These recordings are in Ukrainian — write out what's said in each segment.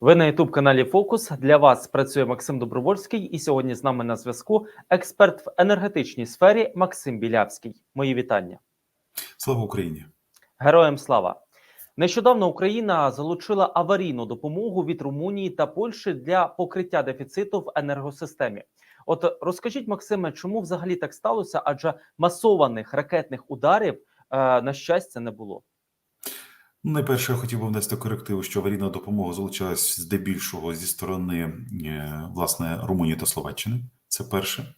Ви на youtube каналі Фокус. Для вас працює Максим Добровольський, і сьогодні з нами на зв'язку експерт в енергетичній сфері Максим Білявський. Мої вітання. Слава Україні! Героям слава! Нещодавно Україна залучила аварійну допомогу від Румунії та Польщі для покриття дефіциту в енергосистемі. От розкажіть, Максиме, чому взагалі так сталося? Адже масованих ракетних ударів, е, на щастя, не було. Найперше, я хотів би внести корективу, що аварійна допомога залучалась здебільшого зі сторони е, власне Румунії та Словаччини. Це перше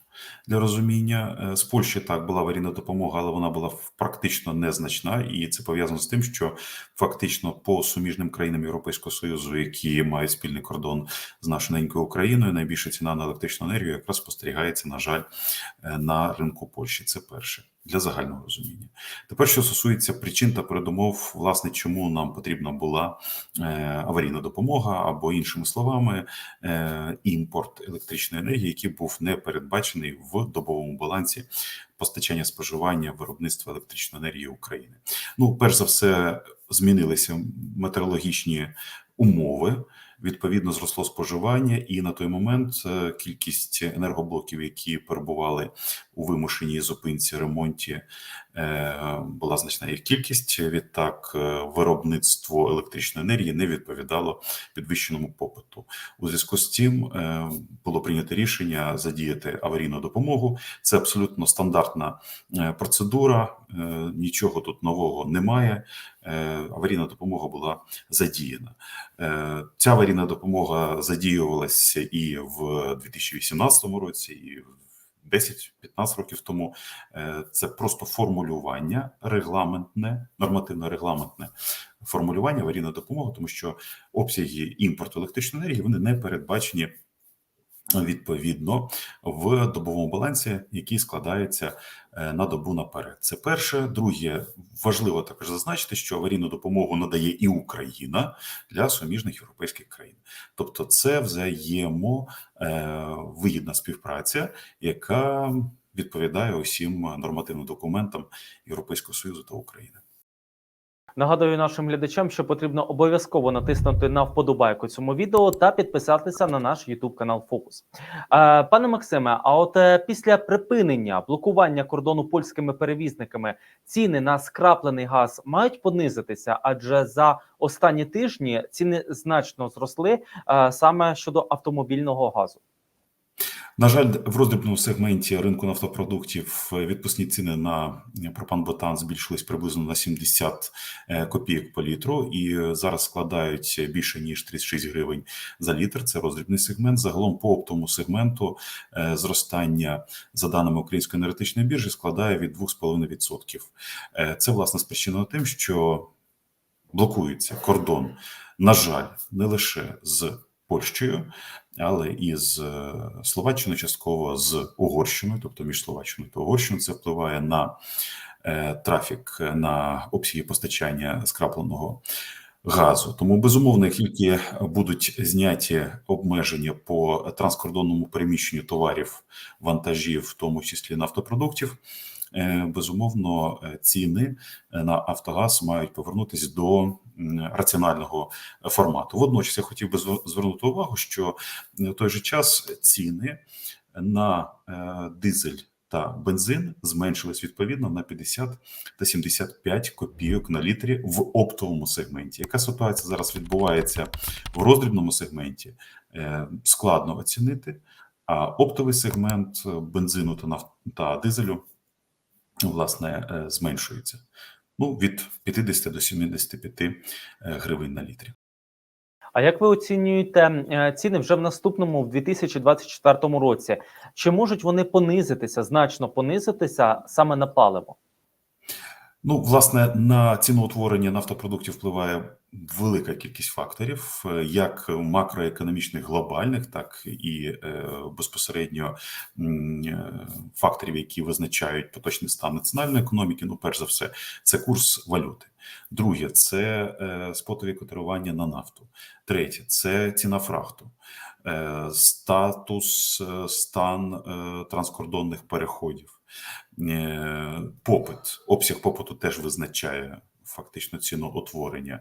для розуміння. Е, З Польщі так була аварійна допомога, але вона була практично незначна, і це пов'язано з тим, що фактично по суміжним країнам Європейського союзу, які мають спільний кордон з нашою ненькою Україною, найбільша ціна на електричну енергію якраз спостерігається, на жаль, е, на ринку Польщі. Це перше для загального розуміння. Тепер, що стосується причин та передумов, власне, чому нам потрібна була е, аварійна допомога, або іншими словами, імпорт електричної енергії, який був не передбачений в добовому балансі постачання споживання виробництва електричної енергії України. Ну, перш за все, змінилися метеорологічні умови. Відповідно, зросло споживання, і на той момент е, кількість енергоблоків, які перебували у вимушеній зупинці ремонті, е, була значна їх кількість. Відтак, е, виробництво електричної енергії не відповідало підвищеному попиту. У зв'язку з цим було прийнято рішення задіяти аварійну допомогу. Це абсолютно стандартна процедура, нічого тут нового немає. Аварійна допомога була задіяна. Ця аварійна допомога задіювалася і в 2018 році, і в 10-15 років тому. Це просто формулювання регламентне, нормативно-регламентне формулювання аварійної допомоги, тому що обсяги імпорту електричної енергії вони не передбачені. Відповідно в добовому балансі, який складається на добу наперед, це перше. Друге, важливо також зазначити, що аварійну допомогу надає і Україна для суміжних європейських країн, тобто це взаємовигідна співпраця, яка відповідає усім нормативним документам Європейського союзу та України. Нагадую нашим глядачам, що потрібно обов'язково натиснути на вподобайку цьому відео та підписатися на наш YouTube канал Фокус. Е, пане Максиме, а от е, після припинення блокування кордону польськими перевізниками ціни на скраплений газ мають понизитися, адже за останні тижні ціни значно зросли е, саме щодо автомобільного газу. На жаль, в роздрібному сегменті ринку нафтопродуктів відпускні ціни на пропан-бутан збільшились приблизно на 70 копійок по літру, і зараз складають більше ніж 36 гривень за літр. Це роздрібний сегмент. Загалом по оптовому сегменту зростання за даними Української енергетичної біржі складає від 2,5%. Це власне спричинено тим, що блокується кордон, на жаль, не лише з Польщею, але і з е, Словаччиною, частково з Угорщиною, тобто між Словаччиною та Угорщиною, це впливає на е, трафік, на обсяги постачання скрапленого газу. Тому безумовно, як тільки будуть зняті обмеження по транскордонному переміщенню товарів, вантажів, в тому числі нафтопродуктів. Е, безумовно, ціни на Автогаз мають повернутися до раціонального формату. Водночас я хотів би звернути увагу, що в той же час ціни на е, дизель та бензин зменшились відповідно на 50 та 75 копійок на літрі в оптовому сегменті. Яка ситуація зараз відбувається в роздрібному сегменті? Е, складно оцінити, а оптовий сегмент бензину та дизелю власне е, зменшується ну від 50 до 75 е, гривень на літрі. А як ви оцінюєте е, ціни вже в наступному в 2024 році? Чи можуть вони понизитися значно понизитися саме на паливо? Ну, власне, на ціноутворення нафтопродуктів впливає велика кількість факторів, е, як макроекономічних глобальних, так і е, безпосередньо е, факторів, які визначають поточний стан національної економіки. Ну, перш за все, це курс валюти. Друге, це спотові котирування на нафту. Третє це ціна фрахту. Статус стан транскордонних переходів, попит, обсяг попиту теж визначає фактично ціноутворення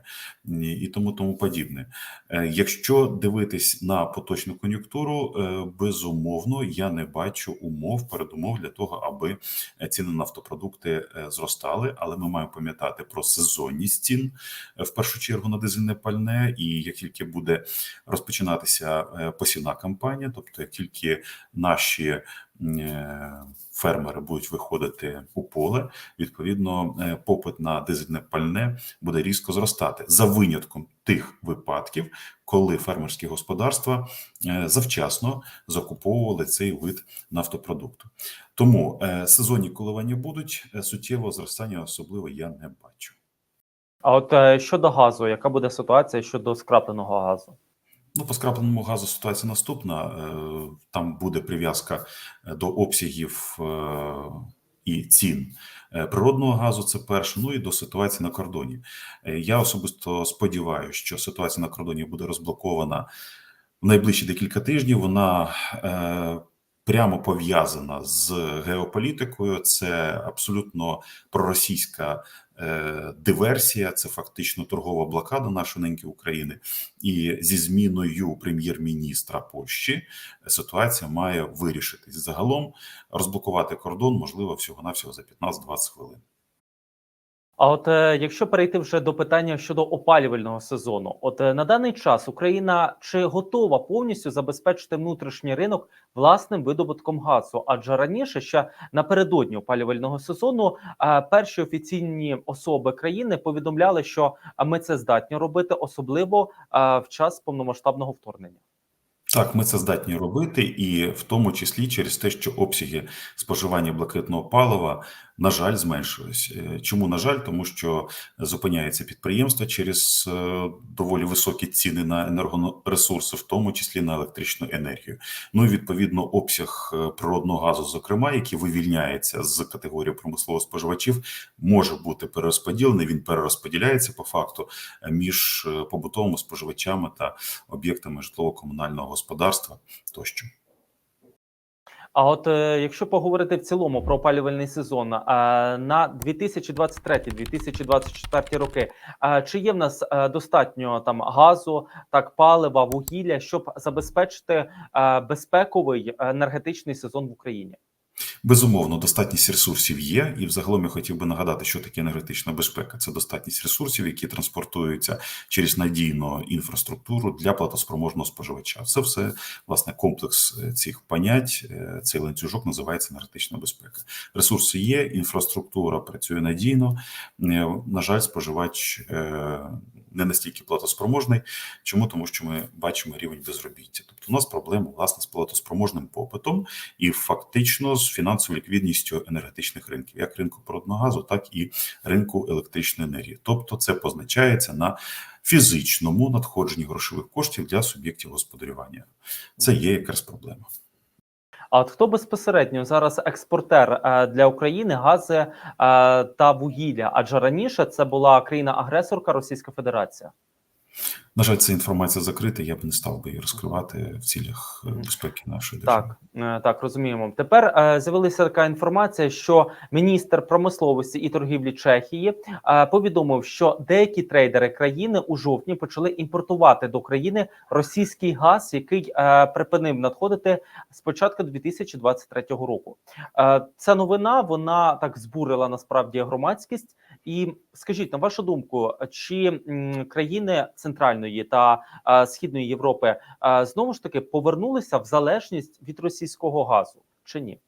і тому тому подібне. Е, Якщо дивитись на поточну кон'юнктуру, е, безумовно, я не бачу умов, передумов для того, аби е, ціни на нафтопродукти е, зростали, але ми маємо пам'ятати про сезонність цін е, в першу чергу на дизельне пальне. І як тільки буде розпочинатися е, посівна кампанія, тобто як тільки наші е, фермери будуть виходити у поле, відповідно, е, попит на дизельне пальне буде різко зростати за винятком тих випадків, коли фермерські господарства е, завчасно закуповували цей вид нафтопродукту. Тому е, сезонні коливання будуть е, суттєвого зростання, особливо я не бачу. А от е, щодо газу, яка буде ситуація щодо скрапленого газу? Ну, по скрапленому газу ситуація наступна. Е, Там буде прив'язка е, до обсягів е, і цін природного газу. Це перше. Ну і до ситуації на кордоні. Я особисто сподіваюся, що ситуація на кордоні буде розблокована в найближчі декілька тижнів. Вона прямо пов'язана з геополітикою. Це абсолютно проросійська диверсія, це фактично торгова блокада нашої України. І зі зміною прем'єр-міністра Польщі ситуація має вирішитись. Загалом розблокувати кордон можливо всього навсього за 15-20 хвилин. А от е, якщо перейти вже до питання щодо опалювального сезону, от е, на даний час Україна чи готова повністю забезпечити внутрішній ринок власним видобутком газу? Адже раніше, ще напередодні опалювального сезону, е, перші офіційні особи країни повідомляли, що ми це здатні робити, особливо в час повномасштабного вторгнення. Так, ми це здатні робити, і в тому числі через те, що обсяги споживання блакитного палива, на жаль, зменшились. Е, Чому на жаль? Тому що зупиняється підприємство через е, доволі високі ціни на енергоресурси, в тому числі на електричну енергію. Ну і відповідно обсяг е, природного газу, зокрема, який вивільняється з категорії промислових споживачів, може бути перерозподілений. Він перерозподіляється по факту між побутовими споживачами та об'єктами житлово-комунального господарства тощо. А от е, якщо поговорити в цілому про опалювальний сезон на 2023-2024 роки, чи є в нас е, достатньо там газу, так палива, вугілля, щоб забезпечити е, безпековий енергетичний сезон в Україні? Безумовно, достатність ресурсів є, і взагалом я хотів би нагадати, що таке енергетична безпека. Це достатність ресурсів, які транспортуються через надійну інфраструктуру для платоспроможного споживача. Це все власне комплекс е, цих понять. е, Цей ланцюжок називається енергетична безпека. Ресурси є, інфраструктура працює надійно. Е, На жаль, споживач не настільки платоспроможний. Чому тому, що ми бачимо рівень безробіття? Тобто, у нас проблема власне з платоспроможним попитом і фактично з фінансовою ліквідністю енергетичних ринків, як ринку природного газу, так і ринку електричної енергії. Тобто, це позначається на фізичному надходженні грошових коштів для суб'єктів господарювання. Це є якраз проблема. А от хто безпосередньо зараз експортер е, для України гази е, та вугілля? Адже раніше це була країна-агресорка Російська Федерація. На жаль, ця інформація закрита. Я б не став би її розкривати в цілях е, безпеки нашої держави. Так, е, так розуміємо. Тепер е, з'явилася така інформація, що міністр промисловості і торгівлі Чехії е, повідомив, що деякі трейдери країни у жовтні почали імпортувати до країни російський газ, який е, припинив надходити з початку 2023 року. Е, ця новина вона так збурила насправді громадськість. І скажіть на вашу думку, чи країни центральної та е, східної Європи е, знову ж таки повернулися в залежність від російського газу чи ні?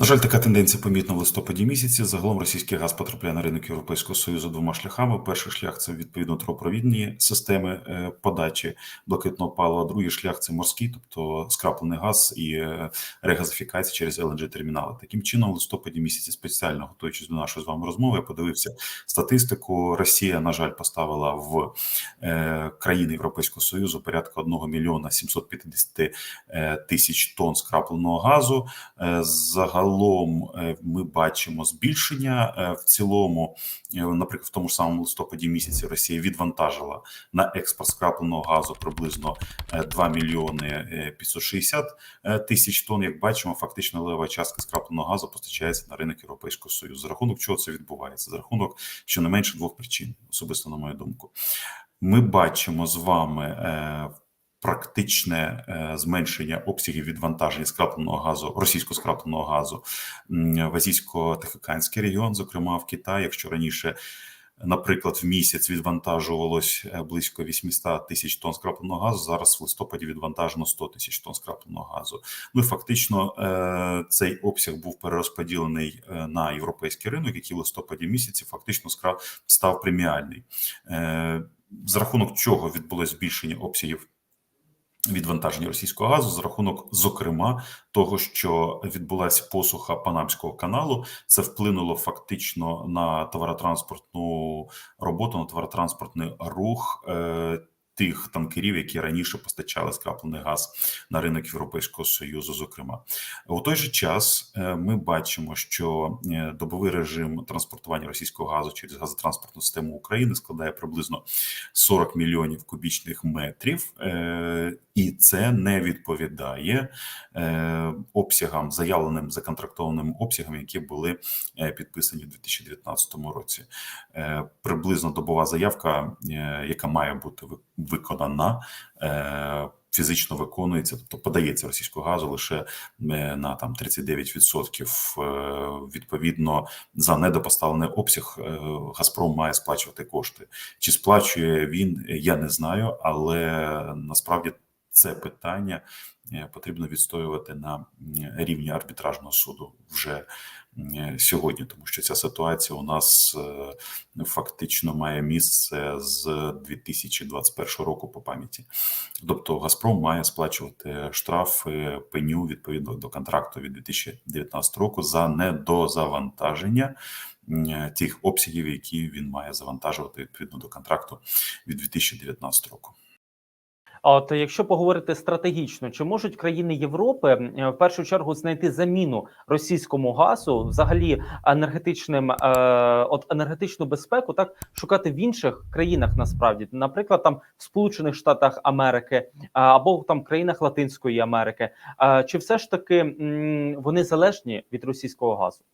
На жаль, така тенденція помітна в листопаді місяці. Загалом російський газ потрапляє на ринок Європейського союзу двома шляхами. Перший шлях це відповідно трубопровідні системи е, подачі блакитного палива. Другий шлях це морський, тобто скраплений газ і е, регазифікація через lng термінали. Таким чином, в листопаді місяці спеціально готуючись до нашої з вами розмови, я подивився статистику. Росія, на жаль, поставила в е, країни Європейського союзу порядка 1 мільйона 750 е, тисяч тонн скрапленого газу. Загалом загалом е, ми бачимо збільшення Е, в цілому, е, наприклад, в тому ж самому листопаді місяці Росія відвантажила на експорт скрапленого газу приблизно е, 2 мільйони е, 560 е, тисяч тонн. Як бачимо, фактично лева частка скрапленого газу постачається на ринок Європейського Союзу. За рахунок чого це відбувається? За рахунок щонайменше двох причин, особисто на мою думку. Ми бачимо з вами е, практичне е, зменшення обсягів відвантаження скрапленого газу, російського скрапленого газу в азійсько-тихоокеанський регіон, зокрема в Китай. Якщо раніше, наприклад, в місяць відвантажувалось е, близько 800 тисяч тонн скрапленого газу, зараз в листопаді відвантажено 100 тисяч тонн скрапленого газу. Ну і фактично е, цей обсяг був перерозподілений на європейський ринок, який в листопаді місяці фактично став преміальний. За рахунок чого відбулось збільшення обсягів відвантаження російського газу за рахунок, зокрема, того, що відбулася посуха Панамського каналу, це вплинуло фактично на товаротранспортну роботу, на товаротранспортний рух. Тих танкерів, які раніше постачали скраплений газ на ринок Європейського союзу, зокрема, у той же час е, ми бачимо, що е, добовий режим транспортування російського газу через газотранспортну систему України складає приблизно 40 мільйонів кубічних метрів, е, і це не відповідає обсягам, заявленим законтрактованим обсягам, які були підписані у 2019 році. Приблизно добова заявка, яка має бути ви- виконана. е, Фізично виконується, тобто подається російського газу лише е, на там 39%. Е, Відповідно, за недопоставлений обсяг Газпром має сплачувати кошти. Чи сплачує він, я не знаю, але насправді це питання потрібно відстоювати на рівні арбітражного суду вже сьогодні, тому що ця ситуація у нас е, фактично має місце з 2021 року по пам'яті. Тобто Газпром має сплачувати штрафи пеню відповідно до контракту від 2019 року за недозавантаження тих обсягів, які він має завантажувати відповідно до контракту від 2019 року. От якщо поговорити стратегічно, чи можуть країни Європи е, в першу чергу знайти заміну російському газу, взагалі енергетичним, е, от енергетичну безпеку, так шукати в інших країнах насправді, наприклад, там в Сполучених Штатах Америки або там в країнах Латинської Америки, чи все ж таки вони залежні від російського газу?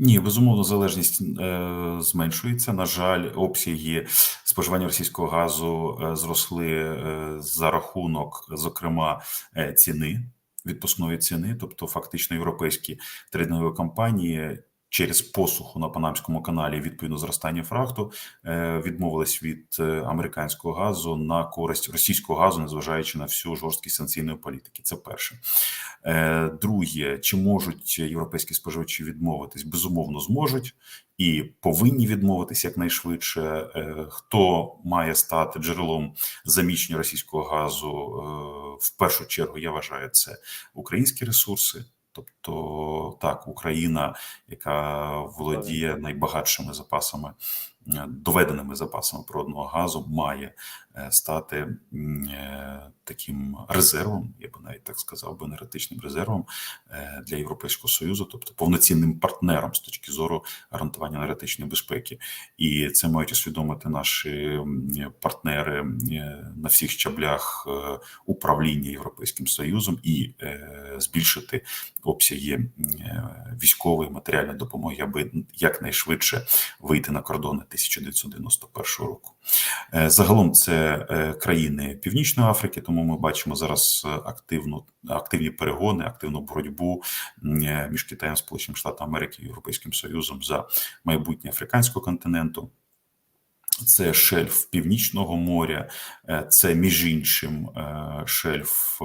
Ні, безумовно, залежність е, зменшується. На жаль, обсяги споживання російського газу е, зросли е, за рахунок, зокрема, е, ціни відпускної ціни, тобто фактично європейські трейдингові компанії. Через посуху на Панамському каналі, відповідно зростання фрахту, е, відмовились від е, американського газу на користь російського газу, незважаючи на всю жорсткість санкційної політики. Це перше. Е, Друге, чи можуть європейські споживачі відмовитись? Безумовно, зможуть і повинні відмовитись якнайшвидше. Хто має стати джерелом заміщення російського газу? В першу чергу я вважаю, це українські ресурси. Тобто так, Україна, яка володіє найбагатшими запасами, доведеними запасами природного газу, має е, стати е, таким резервом, я би навіть так сказав, би енергетичним резервом е, для Європейського союзу, тобто повноцінним партнером з точки зору гарантування енергетичної безпеки, і це мають усвідомити наші партнери е, на всіх щаблях е, управління Європейським Союзом і е, збільшити обсяги е, військової матеріальної допомоги, аби якнайшвидше вийти на кордони 1991 року. Е, Загалом це е, країни Північної Африки, тому ми бачимо зараз активну активні перегони, активну боротьбу е, між Китаєм, Сполученими Штатами Америки і Європейським Союзом за майбутнє африканського континенту. Це шельф Північного моря, це між іншим шельф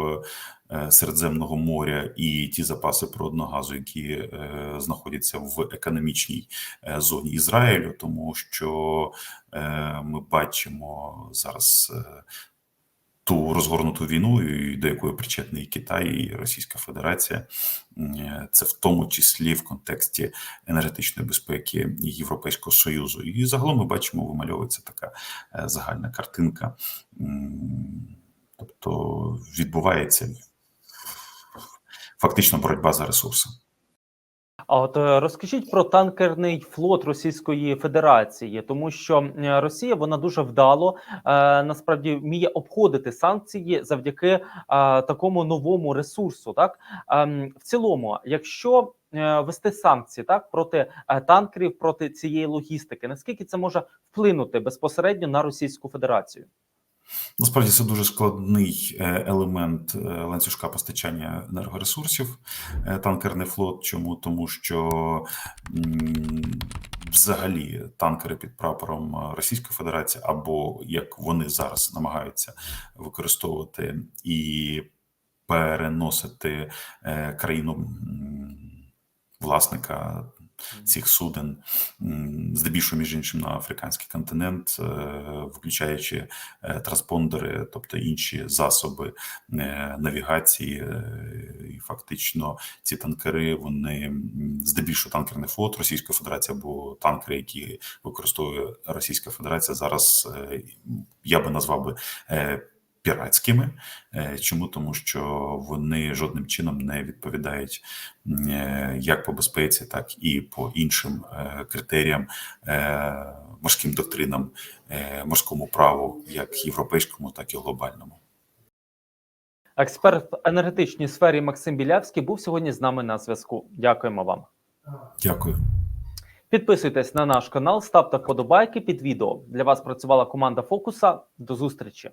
Середземного моря і ті запаси природного газу, які е, знаходяться в економічній е, зоні Ізраїлю, тому що е, ми бачимо зараз е, ту розгорнуту війну, до якої причетний Китай і Російська Федерація. Е, Це в тому числі в контексті енергетичної безпеки Європейського союзу. І загалом ми бачимо, вимальовується така е, загальна картинка. Тобто відбувається фактично боротьба за ресурси. А от е, розкажіть про танкерний флот Російської Федерації, тому що е, Росія вона дуже вдало е, насправді вміє обходити санкції завдяки е, такому новому ресурсу. Так Ем, в цілому, якщо е, вести санкції так проти е, танкерів, проти цієї логістики, наскільки це може вплинути безпосередньо на Російську Федерацію? Насправді це дуже складний е, елемент е, ланцюжка постачання енергоресурсів. е, Танкерний флот. Чому? Тому що взагалі танкери під прапором Російської Федерації, або як вони зараз намагаються використовувати і переносити країну власника цих суден, здебільшого між іншим на африканський континент, е, включаючи е, транспондери, тобто інші засоби е, навігації, і фактично ці танкери, вони здебільшого танкерний флот Російської Федерації або танкери, які використовує Російська Федерація, зараз я би назвав би. Піратськими, Е, чому тому, що вони жодним чином не відповідають е, як по безпеці, так і по іншим е, критеріям, морським доктринам, морському праву, як європейському, так і глобальному. Експерт в енергетичній сфері Максим Білявський був сьогодні з нами на зв'язку. Дякуємо вам. Дякую. Підписуйтесь на наш канал, ставте вподобайки під відео. Для вас працювала команда Фокуса. До зустрічі.